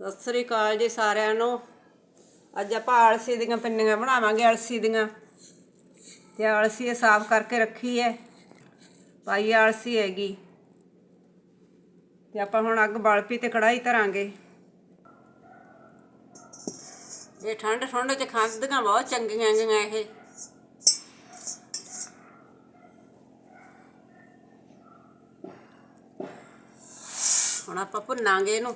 ਸਤਿ ਸ੍ਰੀ ਅਕਾਲ ਜੀ ਸਾਰਿਆਂ ਨੂੰ। ਅੱਜ ਆਪਾਂ ਅਲਸੀ ਦੀਆਂ ਪਿੰਨੀਆਂ ਬਣਾਵਾਂਗੇ ਅਲਸੀ ਦੀਆਂ। ਤੇ ਅਲਸੀ ਇਹ ਸਾਫ਼ ਕਰਕੇ ਰੱਖੀ ਹੈ। ਪਾਈ ਅਲਸੀ ਹੈਗੀ। ਤੇ ਆਪਾਂ ਹੁਣ ਅੱਗ ਬਲ ਪੀ ਤੇ ਕੜਾਈ ਧਰਾਂਗੇ। ਇਹ ਠੰਡ ਠੰਡ ਚ ਖਾਂਦੀਆਂ ਬਹੁਤ ਚੰਗੀਆਂ ਗੀਆਂ ਇਹ। ਹੁਣ ਆਪਾਂ ਭੁੰਨਾਂਗੇ ਇਹਨੂੰ।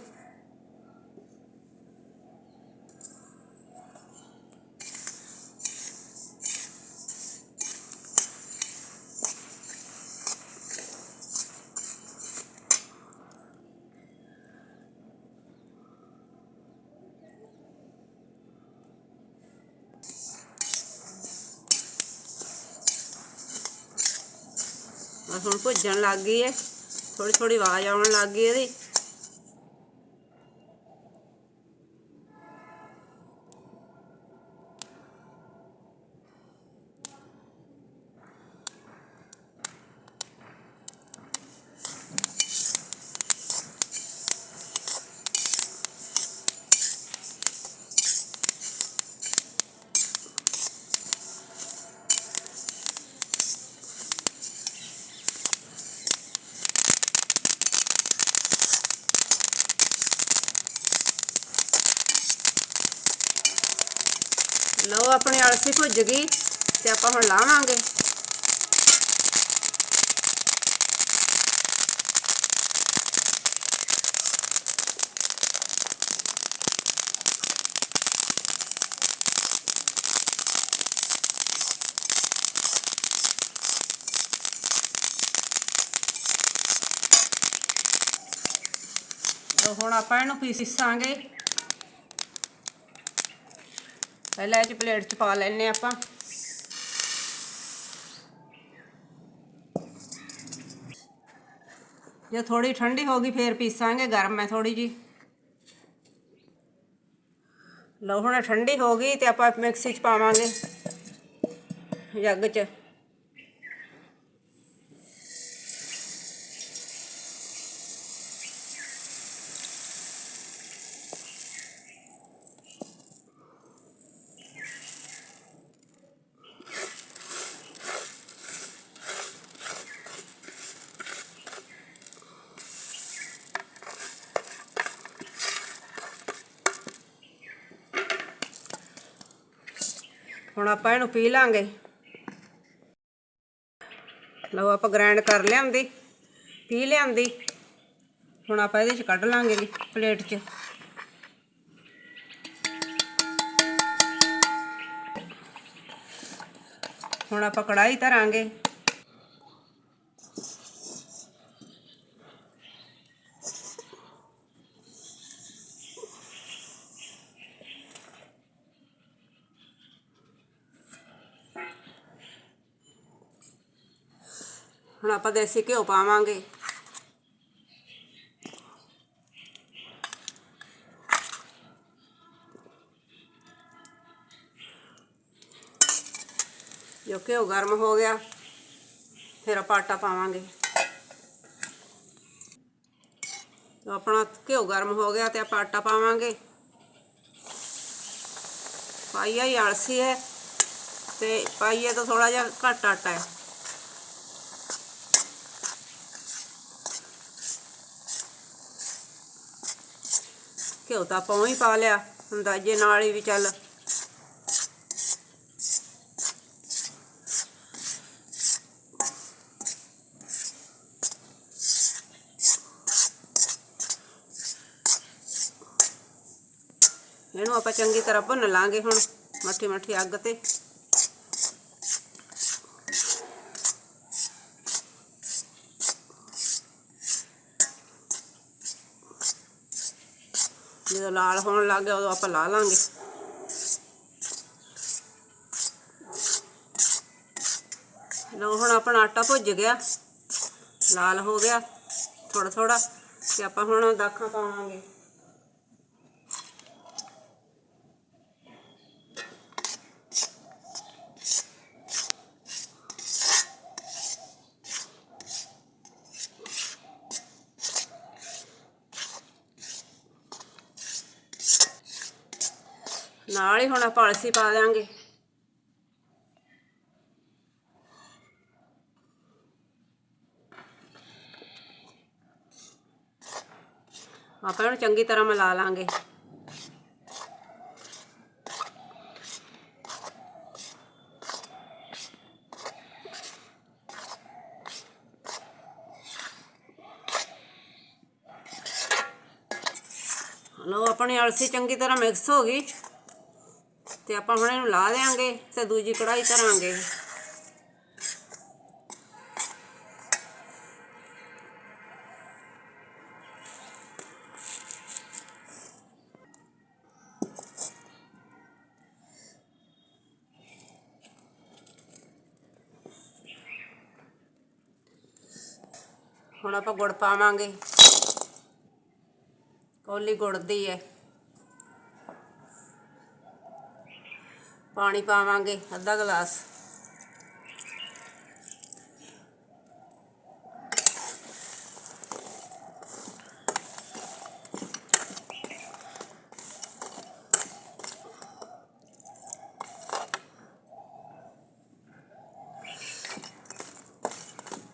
ਬਸ ਹੁਣ ਭੁੱਜਣ ਲੱਗ ਗਈ ਹੈ। ਥੋੜੀ ਥੋੜੀ ਆਵਾਜ਼ ਆਉਣ ਲੱਗ ਗਈ ਇਹਦੀ। ਲਓ ਆਪਣੀ ਅਲਸੀ ਭੁੱਜ ਗਈ ਤੇ ਆਪਾਂ ਹੁਣ ਲਾਵਾਂਗੇ। ਲਓ ਹੁਣ ਆਪਾਂ ਇਹਨੂੰ ਪੀਸਾਂਗੇ। ਪਹਿਲਾਂ ਇਹ ਚ ਪਲੇਟ ਚ ਪਾ ਲੈਣੇ ਆਪਾਂ। ਜੇ ਥੋੜੀ ਠੰਡੀ ਹੋ ਗਈ, ਫੇਰ ਪੀਸਾਂਗੇ ਗਰਮ ਹੈ ਥੋੜੀ ਜੀ ਲਓ, ਹੁਣ ਠੰਡੀ ਹੋ ਗਈ ਤੇ ਆਪਾਂ ਮਿਕਸੀ ਚ ਪਾਵਾਂਗੇ ਜੱਗ ਚ। ਹੁਣ ਆਪਾਂ ਇਹਨੂੰ ਪੀ ਲਾਂਗੇ। ਲਓ ਆਪਾਂ ਗ੍ਰਾਈਂਡ ਕਰ ਲਿਆਂਦੀ, ਪੀ ਲਿਆਂਦੀ। ਹੁਣ ਆਪਾਂ ਇਹਦੇ ਚ ਕੱਢ ਲਾਂਗੇ ਜੀ ਪਲੇਟ 'ਚ। ਹੁਣ ਆਪਾਂ ਕੜਾਈ ਧਰਾਂਗੇ। ਹੁਣ ਆਪਾਂ ਦੇਸੀ ਘਿਓ ਪਾਵਾਂਗੇ। ਜੋ ਘਿਓ ਗਰਮ ਹੋ ਗਿਆ, ਫਿਰ ਆਪਾਂ ਆਟਾ ਪਾਵਾਂਗੇ। ਆਪਣਾ ਘਿਓ ਗਰਮ ਹੋ ਗਿਆ ਤੇ ਆਪਾਂ ਆਟਾ ਪਾਵਾਂਗੇ। ਪਾਈਆ ਹੀ ਅਲਸੀ ਹੈ ਤੇ ਪਾਈਏ ਤਾਂ ਥੋੜਾ ਜਿਹਾ ਘੱਟ ਆਟਾ ਹੈ। ਘਿਓ ਤਾਂ ਪਾਉਂ ਹੀ ਪਾ ਲਿਆ। ਅੰਦਾਜ਼ੇ ਨਾਲ ਹੀ ਵੀ ਚੱਲ। ਇਹਨੂੰ ਆਪਾਂ ਚੰਗੀ ਤਰ੍ਹਾਂ ਭੁੰਨ ਲਾਂਗੇ ਹੁਣ ਮੱਠੀ ਮੱਠੀ ਅੱਗ ਤੇ। ਜਦੋਂ ਲਾਲ ਹੋਣ ਲੱਗ ਗਿਆ, ਉਦੋਂ ਆਪਾਂ ਲਾ ਲਾਂਗੇ। ਲਓ, ਹੁਣ ਆਪਣਾ ਆਟਾ ਭੁੱਜ ਗਿਆ। ਲਾਲ ਹੋ ਗਿਆ ਥੋੜਾ ਥੋੜਾ ਤੇ ਆਪਾਂ ਹੁਣ ਦਾਖਾਂ ਪਾਵਾਂਗੇ। ਨਾਲ ਹੀ ਹੁਣ ਆਪਾਂ ਅਲਸੀ ਪਾ ਦਿਆਂਗੇ ਆਪਾਂ ਇਹਨੂੰ ਚੰਗੀ ਤਰ੍ਹਾਂ ਮਿਲਾ ਲਾਂਗੇ। ਲੋ ਆਪਣੀ ਅਲਸੀ ਚੰਗੀ ਤਰ੍ਹਾਂ ਮਿਕਸ ਹੋ ਗਈ। ਤੇ ਆਪਾਂ ਹੁਣ ਇਹਨੂੰ ਲਾ ਦੇਾਂਗੇ ਤੇ ਦੂਜੀ ਕੜਾਈ ਧਰਾਂਗੇ। ਹੁਣ ਆਪਾਂ ਗੁੜ ਪਾਵਾਂਗੇ। ਕੋਲੀ ਗੁੜ ਦੀ ਹੈ। ਪਾਣੀ ਪਾਵਾਂਗੇ ਅੱਧਾ ਗਲਾਸ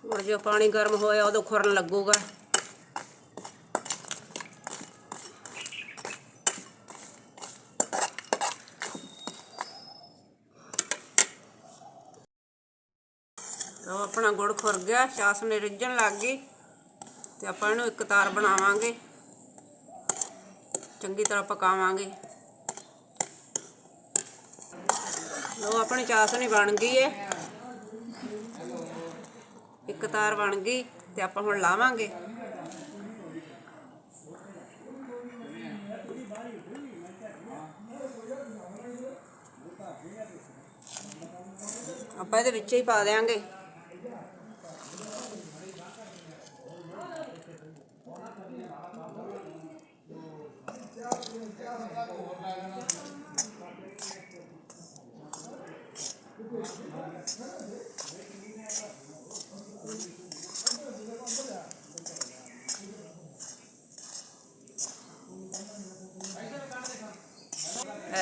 ਹੁਣ ਜੋ ਪਾਣੀ ਗਰਮ ਹੋਇਆ ਉਦੋਂ ਖੁਰਨ ਲੱਗੂਗਾ ਲਓ ਆਪਣਾ ਗੁੜ ਖੁਰ ਗਿਆ ਚਾਸ਼ਨੀ ਰਿੱਝਣ ਲੱਗ ਗਈ ਤੇ ਆਪਾਂ ਇਹਨੂੰ ਇੱਕ ਤਾਰ ਬਣਾਵਾਂਗੇ। ਚੰਗੀ ਤਰ੍ਹਾਂ ਪਕਾਵਾਂਗੇ। ਲਓ, ਆਪਣੀ ਚਾਸਣੀ ਬਣ ਗਈ ਏ। ਇੱਕ ਤਾਰ ਬਣ ਗਈ ਤੇ ਆਪਾਂ ਹੁਣ ਲਾਵਾਂਗੇ। ਆਪਾਂ ਇਹਦੇ ਵਿੱਚ ਹੀ ਪਾ ਦੇਾਂਗੇ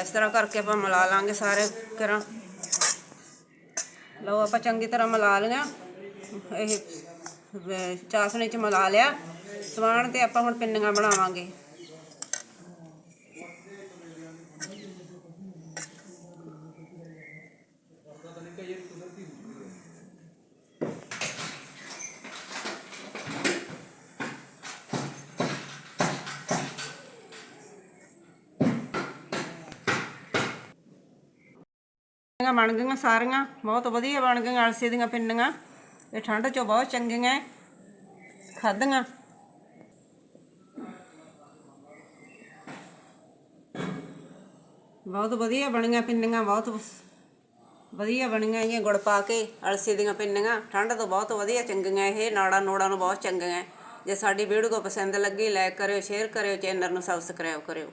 ਇਸ ਤਰ੍ਹਾਂ ਕਰਕੇ ਆਪਾਂ ਮਿਲਾ ਲਾਂਗੇ ਸਾਰੇ ਕਰਾਂ ਲਓ ਆਪਾਂ ਚੰਗੀ ਤਰ੍ਹਾਂ ਮਿਲਾ ਲਿਆ ਇਹ ਵ- ਚਾਸ਼ਣੀ ਚ ਮਿਲਾ ਲਿਆ ਸਵਾਣ ਤੇ ਆਪਾਂ ਹੁਣ ਪਿੰਨੀਆਂ ਬਣਾਵਾਂਗੇ। ਪਿੰਨੀਆਂ ਬਣ ਗਈਆਂ ਸਾਰੀਆਂ, ਬਹੁਤ ਵਧੀਆ ਬਣ ਗਈਆਂ ਅਲਸੀ ਦੀਆਂ ਪਿੰਨੀਆਂ। ਇਹ ਠੰਡ ਚੋਂ ਬਹੁਤ ਚੰਗੀਆਂ ਐ। ਖਾਧੀਆਂ। ਬਹੁਤ ਵਧੀਆ ਬਣੀਆਂ ਪਿੰਨੀਆਂ, ਬਹੁਤ ਵਧੀਆ ਬਣੀਆਂ ਇਹ ਗੁੜ ਪਾ ਕੇ, ਅਲਸੀ ਦੀਆਂ ਪਿੰਨੀਆਂ। ਠੰਡ ਤੋਂ ਬਹੁਤ ਵਧੀਆ ਚੰਗੀਆਂ ਇਹ, ਨਾੜਾ ਨੋੜਾਂ ਨੂੰ ਬਹੁਤ ਚੰਗੀਆਂ। ਜੇ ਸਾਡੀ ਵੀਡੀਓ ਪਸੰਦ ਲੱਗੀ ਲਾਈਕ ਕਰਿਓ ਸ਼ੇਅਰ ਕਰਿਓ ਚੈਨਲ ਨੂੰ ਸਬਸਕ੍ਰਾਈਬ ਕਰਿਓ।